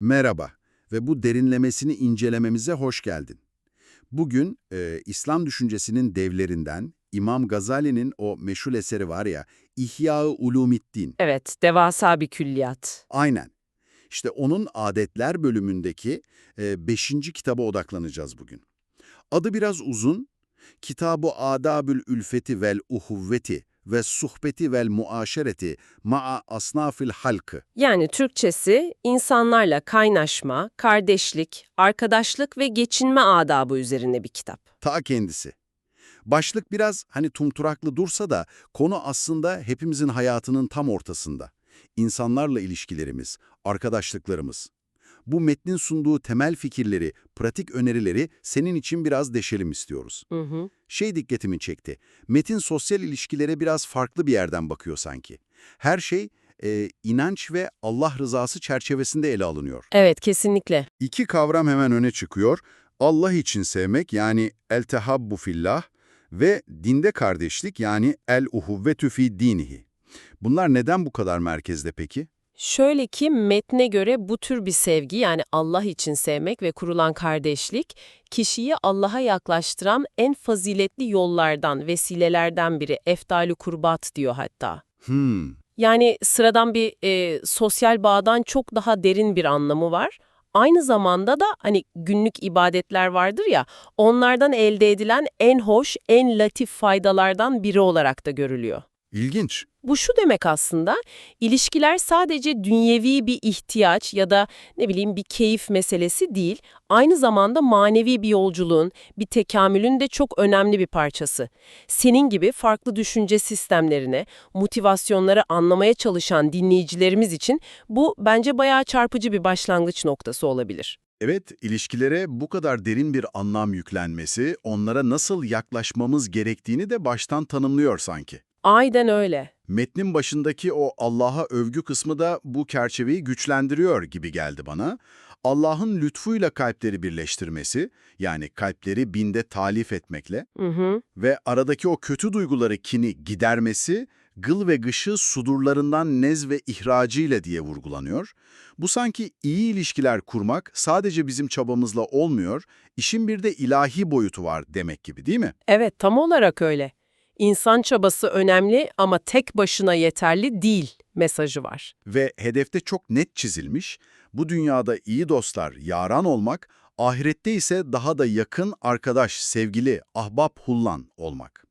Merhaba ve bu derinlemesini incelememize hoş geldin. Bugün e, İslam düşüncesinin devlerinden İmam Gazali'nin o meşhur eseri var ya, İhya-ı Ulumiddin. Evet, devasa bir külliyat. Aynen. İşte onun adetler bölümündeki 5. kitaba odaklanacağız bugün. Adı biraz uzun. Kitab-ı Adabül Ülfeti vel Uhuvveti ve Suhbeti vel Muaşereti ma'a asnafil halkı. Yani Türkçesi insanlarla kaynaşma, kardeşlik, arkadaşlık ve geçinme adabı üzerine bir kitap. Ta kendisi. Başlık biraz hani tumturaklı dursa da konu aslında hepimizin hayatının tam ortasında. İnsanlarla ilişkilerimiz, arkadaşlıklarımız. Bu metnin sunduğu temel fikirleri, pratik önerileri senin için biraz deşelim istiyoruz. Hı hı. Şey dikkatimi çekti. Metin sosyal ilişkilere biraz farklı bir yerden bakıyor sanki. Her şey e, inanç ve Allah rızası çerçevesinde ele alınıyor. Evet, kesinlikle. İki kavram hemen öne çıkıyor. Allah için sevmek yani el-tehabbu fillah ve dinde kardeşlik yani el-uhuvvetü fi dinihi. Bunlar neden bu kadar merkezde peki? Şöyle ki metne göre bu tür bir sevgi yani Allah için sevmek ve kurulan kardeşlik kişiyi Allah'a yaklaştıran en faziletli yollardan, vesilelerden biri. Eftalü kurbat diyor hatta. Hmm, Yani sıradan bir e, sosyal bağdan çok daha derin bir anlamı var. Aynı zamanda da hani günlük ibadetler vardır ya, onlardan elde edilen en hoş, en latif faydalardan biri olarak da görülüyor. İlginç. Bu şu demek aslında, ilişkiler sadece dünyevi bir ihtiyaç ya da ne bileyim bir keyif meselesi değil, aynı zamanda manevi bir yolculuğun, bir tekamülün de çok önemli bir parçası. Senin gibi farklı düşünce sistemlerine, motivasyonları anlamaya çalışan dinleyicilerimiz için bu bence bayağı çarpıcı bir başlangıç noktası olabilir. Evet, ilişkilere bu kadar derin bir anlam yüklenmesi, onlara nasıl yaklaşmamız gerektiğini de baştan tanımlıyor sanki. Aynen öyle. Metnin başındaki o Allah'a övgü kısmı da bu çerçeveyi güçlendiriyor gibi geldi bana. Allah'ın lütfuyla kalpleri birleştirmesi, yani kalpleri binde talif etmekle Hı hı. ve aradaki o kötü duyguları kini gidermesi, gıl ve gışı sudurlarından nez ve ihracıyla diye vurgulanıyor. Bu sanki iyi ilişkiler kurmak sadece bizim çabamızla olmuyor, işin bir de ilahi boyutu var demek gibi değil mi? Evet, tam olarak öyle. İnsan çabası önemli ama tek başına yeterli değil mesajı var. Ve hedefte çok net çizilmiş, bu dünyada iyi dostlar, yaran olmak, ahirette ise daha da yakın arkadaş, sevgili, ahbap, hullan olmak.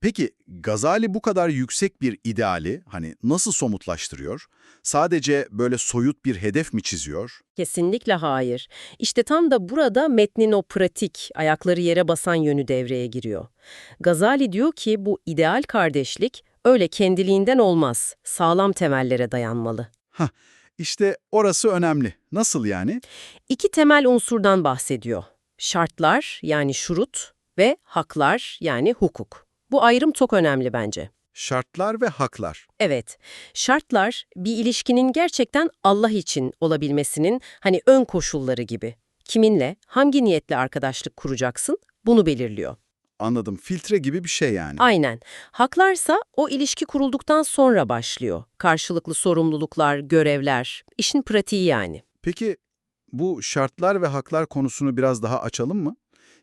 Peki Gazali bu kadar yüksek bir ideali hani nasıl somutlaştırıyor? Sadece böyle soyut bir hedef mi çiziyor? Kesinlikle hayır. İşte tam da burada metnin o pratik, ayakları yere basan yönü devreye giriyor. Gazali diyor ki bu ideal kardeşlik öyle kendiliğinden olmaz, sağlam temellere dayanmalı. İşte orası önemli. Nasıl yani? İki temel unsurdan bahsediyor. Şartlar yani şurut ve haklar yani hukuk. Bu ayrım çok önemli bence. Şartlar ve haklar. Evet, şartlar bir ilişkinin gerçekten Allah için olabilmesinin hani ön koşulları gibi. Kiminle, hangi niyetle arkadaşlık kuracaksın bunu belirliyor. Anladım. Filtre gibi bir şey yani. Aynen. Haklarsa o ilişki kurulduktan sonra başlıyor. Karşılıklı sorumluluklar, görevler, işin pratiği yani. Peki bu şartlar ve haklar konusunu biraz daha açalım mı?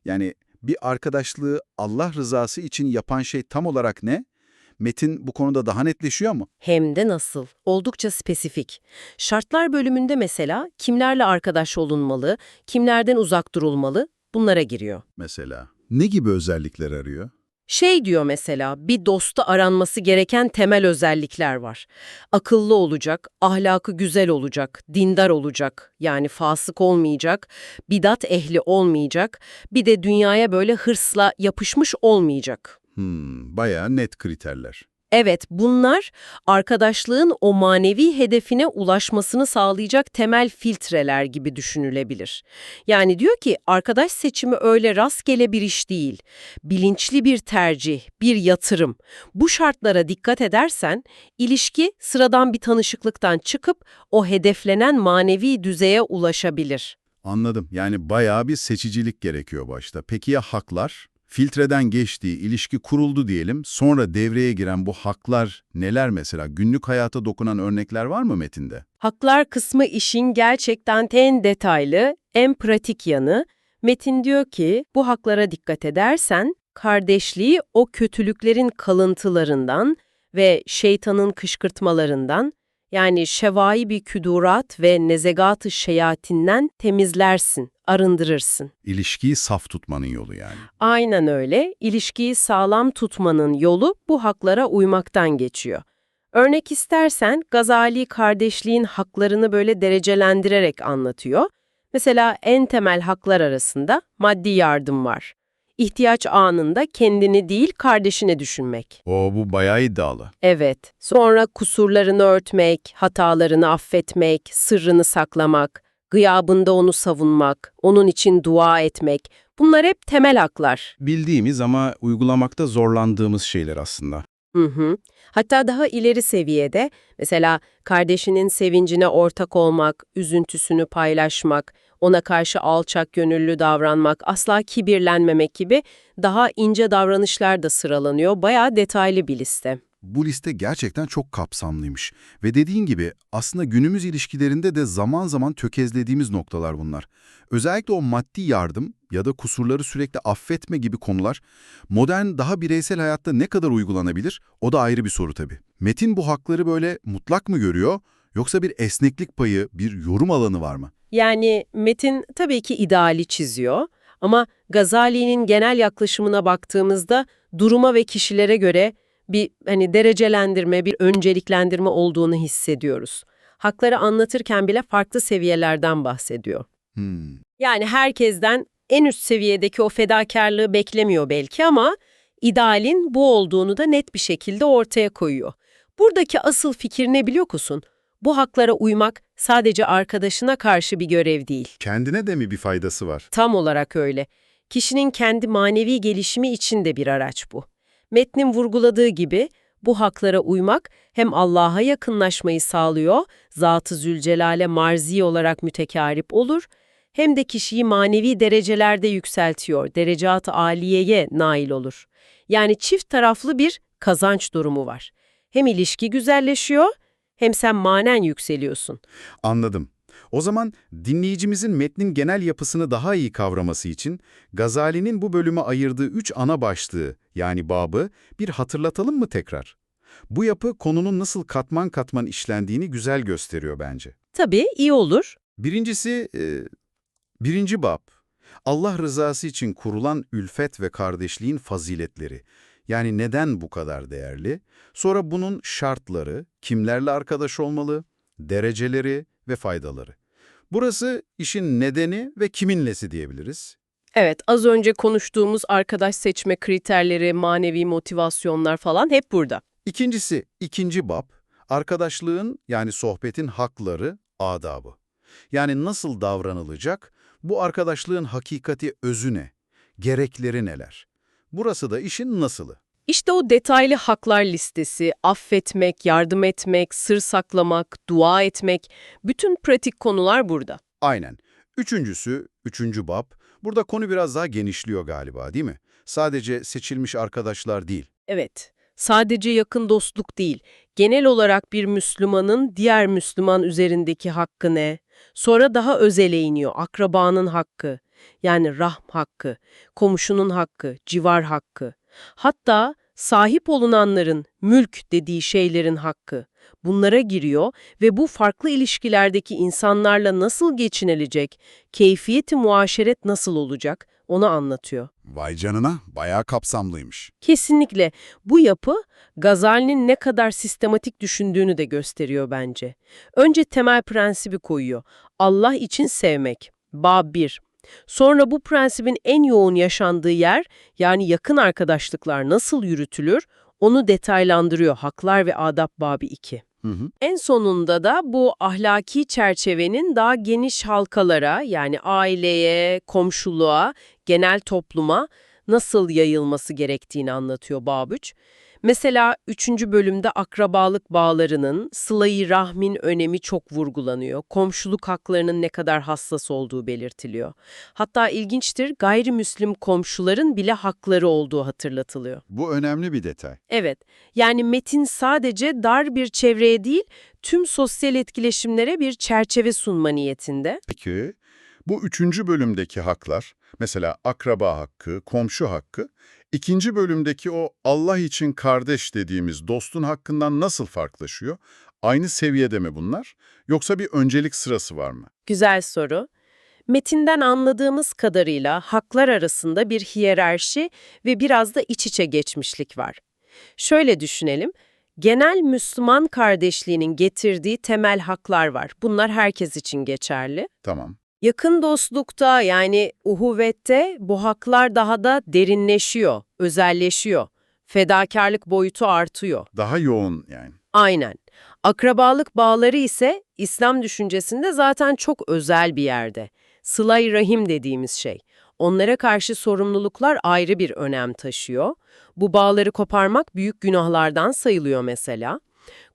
Yani bir arkadaşlığı Allah rızası için yapan şey tam olarak ne? Metin bu konuda daha netleşiyor mu? Hem de nasıl? Oldukça spesifik. Şartlar bölümünde mesela kimlerle arkadaş olunmalı, kimlerden uzak durulmalı bunlara giriyor. Mesela. Ne gibi özellikler arıyor? Şey diyor mesela, bir dosta aranması gereken temel özellikler var. Akıllı olacak, ahlakı güzel olacak, dindar olacak, yani fasık olmayacak, bidat ehli olmayacak, bir de dünyaya böyle hırsla yapışmış olmayacak. Hmm, bayağı net kriterler. Evet, bunlar arkadaşlığın o manevi hedefine ulaşmasını sağlayacak temel filtreler gibi düşünülebilir. Yani diyor ki arkadaş seçimi öyle rastgele bir iş değil. Bilinçli bir tercih, bir yatırım. Bu şartlara dikkat edersen ilişki sıradan bir tanışıklıktan çıkıp o hedeflenen manevi düzeye ulaşabilir. Anladım. Yani bayağı bir seçicilik gerekiyor başta. Peki ya haklar? Filtreden geçtiği, ilişki kuruldu diyelim. Sonra devreye giren bu haklar neler mesela? Günlük hayata dokunan örnekler var mı metinde? Haklar kısmı işin gerçekten en detaylı, en pratik yanı. Metin diyor ki bu haklara dikkat edersen kardeşliği o kötülüklerin kalıntılarından ve şeytanın kışkırtmalarından yani şevai bir küdurat ve nezegat-ı şeyatinden temizlersin, arındırırsın. İlişkiyi saf tutmanın yolu yani. Aynen öyle. İlişkiyi sağlam tutmanın yolu bu haklara uymaktan geçiyor. Örnek istersen Gazali kardeşliğin haklarını böyle derecelendirerek anlatıyor. Mesela en temel haklar arasında maddi yardım var. İhtiyaç anında kendini değil kardeşini düşünmek. O bu bayağı iddialı. Evet. Sonra kusurlarını örtmek, hatalarını affetmek, sırrını saklamak, gıyabında onu savunmak, onun için dua etmek. Bunlar hep temel haklar. Bildiğimiz ama uygulamakta zorlandığımız şeyler aslında. Hı hı. Hatta daha ileri seviyede mesela kardeşinin sevincine ortak olmak, üzüntüsünü paylaşmak, ona karşı alçak gönüllü davranmak, asla kibirlenmemek gibi daha ince davranışlar da sıralanıyor. Bayağı detaylı bir liste. Bu liste gerçekten çok kapsamlıymış. Ve dediğin gibi aslında günümüz ilişkilerinde de zaman zaman tökezlediğimiz noktalar bunlar. Özellikle o maddi yardım ya da kusurları sürekli affetme gibi konular modern daha bireysel hayatta ne kadar uygulanabilir o da ayrı bir soru tabii. Metin bu hakları böyle mutlak mı görüyor yoksa bir esneklik payı, bir yorum alanı var mı? Yani Metin tabii ki ideali çiziyor ama Gazali'nin genel yaklaşımına baktığımızda duruma ve kişilere göre bir hani derecelendirme, bir önceliklendirme olduğunu hissediyoruz. Hakları anlatırken bile farklı seviyelerden bahsediyor. Hmm. Yani herkesten en üst seviyedeki o fedakarlığı beklemiyor belki ama idealin bu olduğunu da net bir şekilde ortaya koyuyor. Buradaki asıl fikir ne biliyor musun? Bu haklara uymak sadece arkadaşına karşı bir görev değil. Kendine de mi bir faydası var? Tam olarak öyle. Kişinin kendi manevi gelişimi için de bir araç bu. Metnin vurguladığı gibi bu haklara uymak hem Allah'a yakınlaşmayı sağlıyor, Zat-ı Zülcelal'e marzi olarak mütekarip olur, hem de kişiyi manevi derecelerde yükseltiyor, derecat-ı aliyeye nail olur. Yani çift taraflı bir kazanç durumu var. Hem ilişki güzelleşiyor, hem sen manen yükseliyorsun. Anladım. O zaman dinleyicimizin metnin genel yapısını daha iyi kavraması için Gazali'nin bu bölüme ayırdığı üç ana başlığı yani babı bir hatırlatalım mı tekrar? Bu yapı konunun nasıl katman katman işlendiğini güzel gösteriyor bence. Tabii iyi olur. Birincisi, e, birinci bab. Allah rızası için kurulan ülfet ve kardeşliğin faziletleri. Yani neden bu kadar değerli? Sonra bunun şartları, kimlerle arkadaş olmalı, dereceleri ve faydaları. Burası işin nedeni ve kiminlesi diyebiliriz. Evet, az önce konuştuğumuz arkadaş seçme kriterleri, manevi motivasyonlar falan hep burada. İkincisi, ikinci bab, arkadaşlığın yani sohbetin hakları, adabı. Yani nasıl davranılacak, bu arkadaşlığın hakikati özü ne, gerekleri neler? Burası da işin nasılı. İşte o detaylı haklar listesi, affetmek, yardım etmek, sır saklamak, dua etmek, bütün pratik konular burada. Aynen. Üçüncüsü, üçüncü bab, burada konu biraz daha genişliyor galiba değil mi? Sadece seçilmiş arkadaşlar değil. Evet, sadece yakın dostluk değil, genel olarak bir Müslümanın diğer Müslüman üzerindeki hakkı ne? Sonra daha özele iniyor, akrabanın hakkı, yani rahm hakkı, komşunun hakkı, civar hakkı. Hatta sahip olunanların mülk dediği şeylerin hakkı. Bunlara giriyor ve bu farklı ilişkilerdeki insanlarla nasıl geçinilecek, keyfiyeti muaşeret nasıl olacak onu anlatıyor. Vay canına, bayağı kapsamlıymış. Kesinlikle bu yapı Gazali'nin ne kadar sistematik düşündüğünü de gösteriyor bence. Önce temel prensibi koyuyor. Allah için sevmek. Bab 1. Sonra bu prensibin en yoğun yaşandığı yer, yani yakın arkadaşlıklar nasıl yürütülür, onu detaylandırıyor Haklar ve Adab Babi 2. Hı hı. En sonunda da bu ahlaki çerçevenin daha geniş halkalara yani aileye, komşuluğa, genel topluma nasıl yayılması gerektiğini anlatıyor Babüç. Mesela 3. bölümde akrabalık bağlarının, sıla-i rahmin önemi çok vurgulanıyor. Komşuluk haklarının ne kadar hassas olduğu belirtiliyor. Hatta ilginçtir, gayrimüslim komşuların bile hakları olduğu hatırlatılıyor. Bu önemli bir detay. Evet, yani metin sadece dar bir çevreye değil, tüm sosyal etkileşimlere bir çerçeve sunma niyetinde. Peki, bu üçüncü bölümdeki haklar, mesela akraba hakkı, komşu hakkı, ikinci bölümdeki o Allah için kardeş dediğimiz dostun hakkından nasıl farklılaşıyor? Aynı seviyede mi bunlar? Yoksa bir öncelik sırası var mı? Güzel soru. Metinden anladığımız kadarıyla haklar arasında bir hiyerarşi ve biraz da iç içe geçmişlik var. Şöyle düşünelim, genel Müslüman kardeşliğinin getirdiği temel haklar var. Bunlar herkes için geçerli. Tamam. Yakın dostlukta yani uhuvvette bu haklar daha da derinleşiyor, özelleşiyor. Fedakarlık boyutu artıyor. Daha yoğun yani. Aynen. Akrabalık bağları ise İslam düşüncesinde zaten çok özel bir yerde. Sıla-i Rahim dediğimiz şey. Onlara karşı sorumluluklar ayrı bir önem taşıyor. Bu bağları koparmak büyük günahlardan sayılıyor mesela.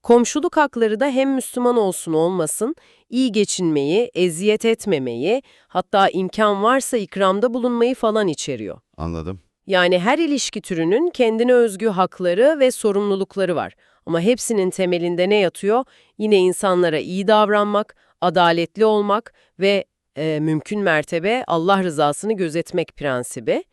Komşuluk hakları da hem Müslüman olsun olmasın, iyi geçinmeyi, eziyet etmemeyi, hatta imkan varsa ikramda bulunmayı falan içeriyor. Anladım. Yani her ilişki türünün kendine özgü hakları ve sorumlulukları var. Ama hepsinin temelinde ne yatıyor? Yine insanlara iyi davranmak, adaletli olmak ve e, mümkün mertebe Allah rızasını gözetmek prensibi.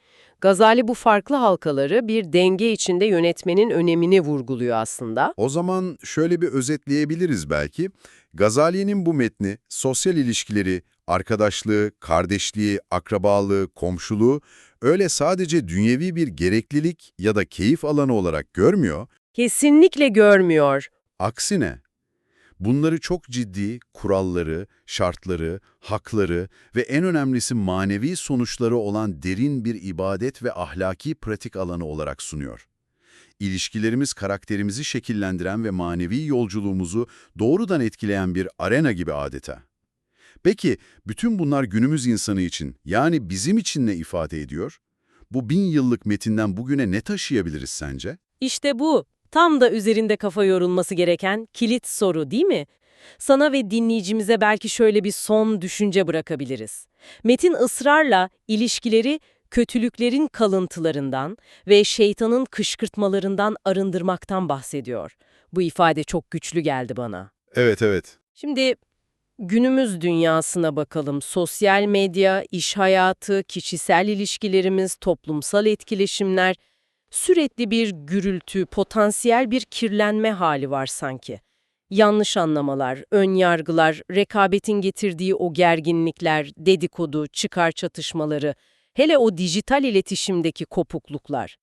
Gazali bu farklı halkaları bir denge içinde yönetmenin önemini vurguluyor aslında. O zaman şöyle bir özetleyebiliriz belki. Gazali'nin bu metni sosyal ilişkileri, arkadaşlığı, kardeşliği, akrabalığı, komşuluğu öyle sadece dünyevi bir gereklilik ya da keyif alanı olarak görmüyor, Kesinlikle görmüyor. aksine bunları çok ciddi kuralları, şartları, hakları ve en önemlisi manevi sonuçları olan derin bir ibadet ve ahlaki pratik alanı olarak sunuyor. İlişkilerimiz karakterimizi şekillendiren ve manevi yolculuğumuzu doğrudan etkileyen bir arena gibi adeta. Peki bütün bunlar günümüz insanı için yani bizim için ne ifade ediyor? Bu bin yıllık metinden bugüne ne taşıyabiliriz sence? İşte bu, tam da üzerinde kafa yorulması gereken kilit soru değil mi? Sana ve dinleyicimize belki şöyle bir son düşünce bırakabiliriz. Metin ısrarla ilişkileri kötülüklerin kalıntılarından ve şeytanın kışkırtmalarından arındırmaktan bahsediyor. Bu ifade çok güçlü geldi bana. Evet evet. Şimdi günümüz dünyasına bakalım. Sosyal medya, iş hayatı, kişisel ilişkilerimiz, toplumsal etkileşimler, sürekli bir gürültü, potansiyel bir kirlenme hali var sanki. Yanlış anlamalar, ön yargılar, rekabetin getirdiği o gerginlikler, dedikodu, çıkar çatışmaları, hele o dijital iletişimdeki kopukluklar.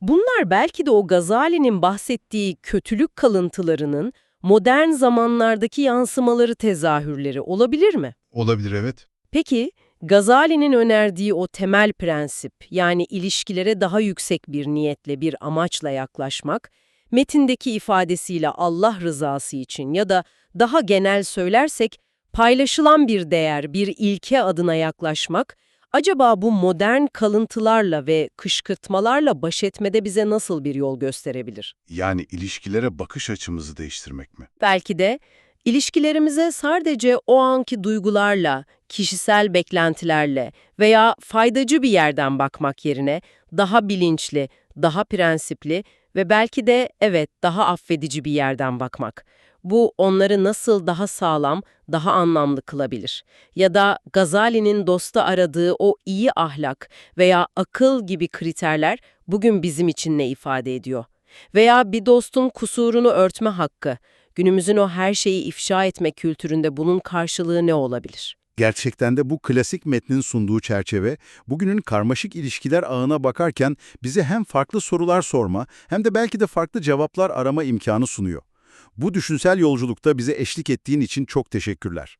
Bunlar belki de o Gazali'nin bahsettiği kötülük kalıntılarının modern zamanlardaki yansımaları tezahürleri olabilir mi? Olabilir evet. Peki, Gazali'nin önerdiği o temel prensip, yani ilişkilere daha yüksek bir niyetle, bir amaçla yaklaşmak, metindeki ifadesiyle Allah rızası için ya da daha genel söylersek, paylaşılan bir değer, bir ilke adına yaklaşmak, acaba bu modern kalıntılarla ve kışkırtmalarla baş etmede bize nasıl bir yol gösterebilir? Yani ilişkilere bakış açımızı değiştirmek mi? Belki de ilişkilerimize sadece o anki duygularla, kişisel beklentilerle veya faydacı bir yerden bakmak yerine daha bilinçli, daha prensipli ve belki de evet daha affedici bir yerden bakmak. Bu onları nasıl daha sağlam, daha anlamlı kılabilir. Ya da Gazali'nin dosta aradığı o iyi ahlak veya akıl gibi kriterler bugün bizim için ne ifade ediyor? Veya bir dostun kusurunu örtme hakkı, günümüzün o her şeyi ifşa etme kültüründe bunun karşılığı ne olabilir? Gerçekten de bu klasik metnin sunduğu çerçeve, bugünün karmaşık ilişkiler ağına bakarken bize hem farklı sorular sorma hem de belki de farklı cevaplar arama imkanı sunuyor. Bu düşünsel yolculukta bize eşlik ettiğin için çok teşekkürler.